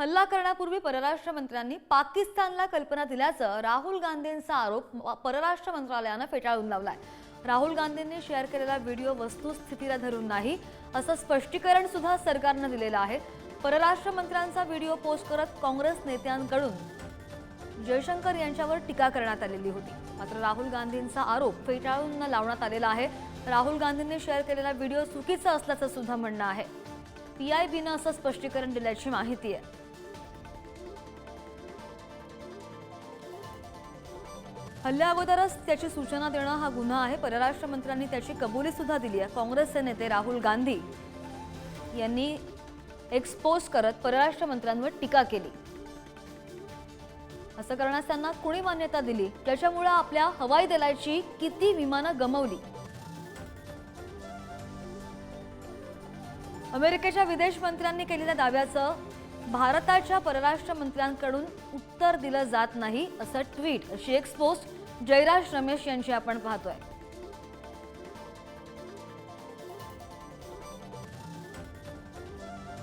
हल्ला करण्यापूर्वी परराष्ट्र मंत्र्यांनी पाकिस्तानला कल्पना दिल्याचं राहुल गांधींचा आरोप परराष्ट्र मंत्रालयानं फेटाळून लावलाय. राहुल गांधींनी शेअर केलेला व्हिडिओ वस्तुस्थितीला धरून नाही असं स्पष्टीकरण सुद्धा सरकारनं दिलेलं आहे. परराष्ट्र मंत्र्यांचा व्हिडिओ पोस्ट करत काँग्रेस नेत्यांकडून जयशंकर यांच्यावर टीका करण्यात आलेली होती. मात्र राहुल गांधींचा आरोप फेटाळून लावण्यात आलेला आहे. राहुल गांधींनी शेअर केलेला व्हिडिओ चुकीचा असल्याचं सुद्धा म्हणणं आहे. पीआयबीनं असं स्पष्टीकरण दिल्याची माहिती आहे. हल्ल्या अगोदरच त्याची सूचना देणं हा गुन्हा आहे. परराष्ट्र मंत्र्यांनी त्याची कबुली सुद्धा दिली आहे. काँग्रेसचे नेते राहुल गांधी यांनी एक्सपोज करत परराष्ट्र मंत्र्यांवर टीका केली. असं करण्यास त्यांना कुणी मान्यता दिली? त्याच्यामुळे आपल्या हवाई दलाची किती विमानं गमावली? अमेरिकेच्या विदेश मंत्र्यांनी केलेल्या दाव्याचं भारताच्या परराष्ट्र मंत्र्यांकडून उत्तर दिलं जात नाही असं ट्विट अशी एक पोस्ट जयराज रमेश यांची आपण पाहतोय.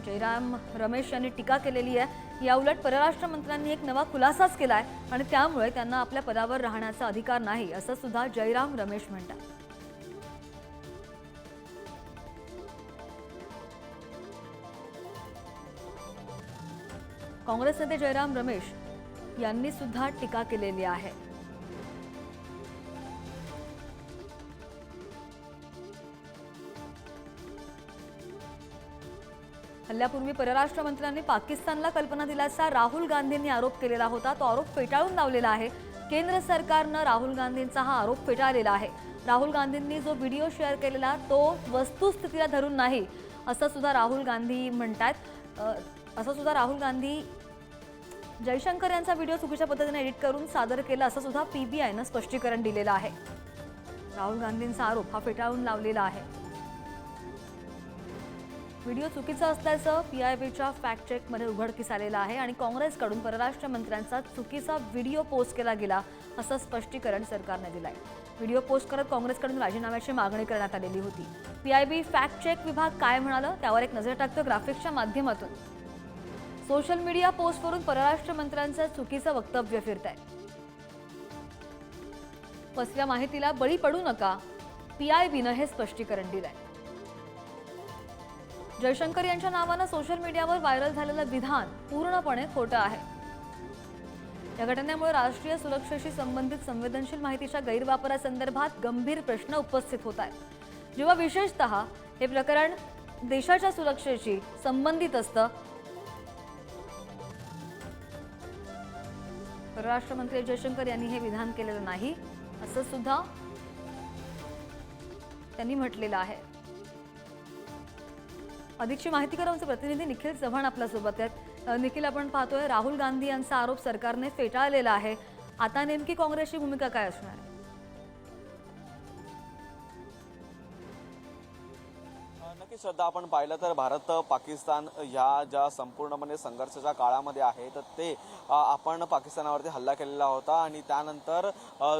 जयराम रमेश यांनी टीका केलेली आहे. याउलट परराष्ट्र मंत्र्यांनी एक नवा खुलासाच केलाय आणि त्यामुळे त्यांना आपल्या पदावर राहण्याचा अधिकार नाही असं सुद्धा जयराम रमेश म्हणतात. काँग्रेस नेते जयराम रमेश यांनी सुद्धा टीका केलेली आहे. हल्ल्यापूर्वी परराष्ट्र मंत्र्यांनी पाकिस्तानला कल्पना दिल्याचा राहुल गांधींनी आरोप केलेला होता. तो आरोप फेटाळून लावलेला आहे. केंद्र सरकारनं राहुल गांधींचा हा आरोप फेटाळलेला आहे. राहुल गांधींनी जो व्हिडिओ शेअर केलेला तो वस्तुस्थितीला धरून नाही असं सुद्धा राहुल गांधी म्हणतात असं सुद्धा राहुल गांधी जयशंकर यांचा व्हिडिओ चुकीच्या पद्धतीने एडिट करून सादर केला असं सुद्धा पीबीआयनं स्पष्टीकरण दिलेलं आहे. राहुल गांधींचा आरोप हा फेटाळून लावलेला आहे. व्हिडिओ चुकीचा असल्याचं पीआयबीच्या फॅक्ट चेकमध्ये उघडकीस आलेलं आहे आणि काँग्रेसकडून परराष्ट्र मंत्र्यांचा चुकीचा व्हिडिओ पोस्ट केला गेला असं स्पष्टीकरण सरकारने आहे व्हिडिओ पोस्ट करत काँग्रेसकडून राजीनाम्याची मागणी करण्यात आलेली होती. पीआयबी फॅक्ट चेक विभाग काय म्हणालं त्यावर एक नजर टाकतो ग्राफिक्सच्या माध्यमातून. सोशल मीडिया पोस्टवरून परराष्ट्र मंत्र्यांचं चुकीचं वक्तव्य फिरत आहे फसल्या माहितीला बळी पडू नका. पीआयबीनं हे स्पष्टीकरण दिलंय. जयशंकर यांच्या नावानं सोशल मीडियावर व्हायरल झालेलं विधान पूर्णपणे खोटं आहे. या घटनेमुळे राष्ट्रीय सुरक्षेशी संबंधित संवेदनशील माहितीच्या गैरवापरासंदर्भात गंभीर प्रश्न उपस्थित होत आहेत. जेव्हा विशेषतः हे प्रकरण देशाच्या सुरक्षेशी संबंधित असतं परराष्ट्र मंत्री जयशंकर यांनी हे विधान केलेलं नाही असं सुद्धा त्यांनी म्हटलेलं आहे. अधिकची माहिती करा आमचे प्रतिनिधी निखिल चव्हाण आपल्यासोबत आहेत. निखिल आपण पाहतोय राहुल गांधी यांचा आरोप सरकारने फेटाळलेला आहे. आता नेमकी काँग्रेसची भूमिका काय असणार आहे? नक्कीच श्रद्धा आपण पाहिलं तर भारत पाकिस्तान या ज्या संपूर्णपणे संघर्षाच्या काळामध्ये आहे तर ते आपण पाकिस्तानावरती हल्ला केलेला होता आणि त्यानंतर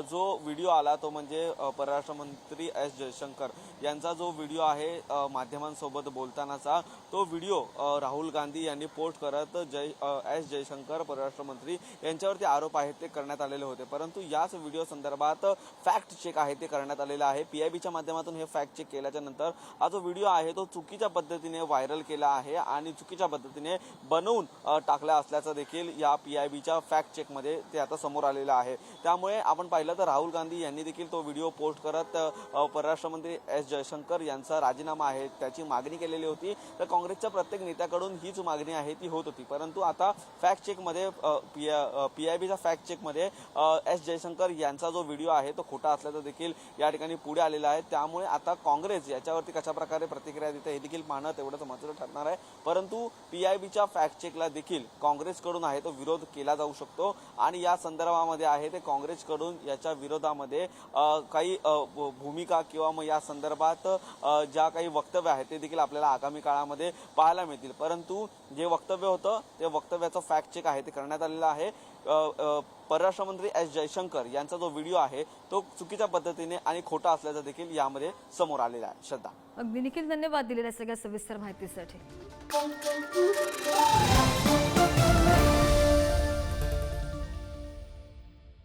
जो व्हिडिओ आला तो म्हणजे परराष्ट्र मंत्री एस जयशंकर यांचा जो व्हिडिओ आहे माध्यमांसोबत बोलतानाचा तो व्हिडिओ राहुल गांधी यांनी पोस्ट करत जय एस जयशंकर परराष्ट्र मंत्री यांच्यावरती आरोप आहेत ते करण्यात आलेले होते. परंतु याच व्हिडिओ संदर्भात फॅक्ट चेक आहे ते करण्यात आलेलं आहे. पीआयबीच्या माध्यमातून हे फॅक्ट चेक केल्याच्यानंतर हा जो व्हिडिओ आहे तो चुकीच्या पद्धतीने व्हायरल केला आहे आणि चुकीच्या पद्धतीने बनवून अ, टाकला असल्याचं देखील या पी आय बीच्या फॅक्ट चेकमध्ये ते आता समोर आलेलं आहे. त्यामुळे आपण पाहिलं तर राहुल गांधी यांनी देखील तो व्हिडिओ पोस्ट करत परराष्ट्रमंत्री परराष्ट्र मंत्री एस जयशंकर यांचा राजीनामा आहे त्याची मागणी केलेली होती. तर काँग्रेसच्या प्रत्येक नेत्याकडून हीच मागणी आहे ती होत होती. परंतु आता फॅक्ट चेकमध्ये पी आय बीच्या फॅक्ट चेकमध्ये एस जयशंकर यांचा जो व्हिडिओ आहे तो खोटा असल्याचं देखील या ठिकाणी पुढे आलेला आहे. त्यामुळे आता काँग्रेस याच्यावरती कशा प्रकारे प्रतिक्रिया देते हे देखील पाहणं तेवढंच महत्त्वाचं ठरणार आहे. परंतु पी आय बीच्या फॅक्ट चेकला देखील काँग्रेसकडून आहे तो विरोध केला जाऊ शकतो. आणि या संदर्भामध्ये आहे ते काँग्रेसकडून याच्या विरोधामध्ये काही भूमिका किंवा मग या संदर्भात ज्या काही वक्तव्य आहेत ते देखील आपल्याला आगामी काळामध्ये पाहायला मिळतील. परंतु जे वक्तव्य होतं ते वक्तव्याचं फॅक्ट चेक आहे ते करण्यात आलेलं आहे. परराष्ट्र मंत्री एस जयशंकर यांचा जो व्हिडिओ आहे तो चुकीच्या पद्धतीने आणि खोटा असल्याचा देखील यामध्ये समोर आलेला आहे. श्रद्धा. अगदी निखिल धन्यवाद दिलेल्या सगळ्या सविस्तर माहितीसाठी.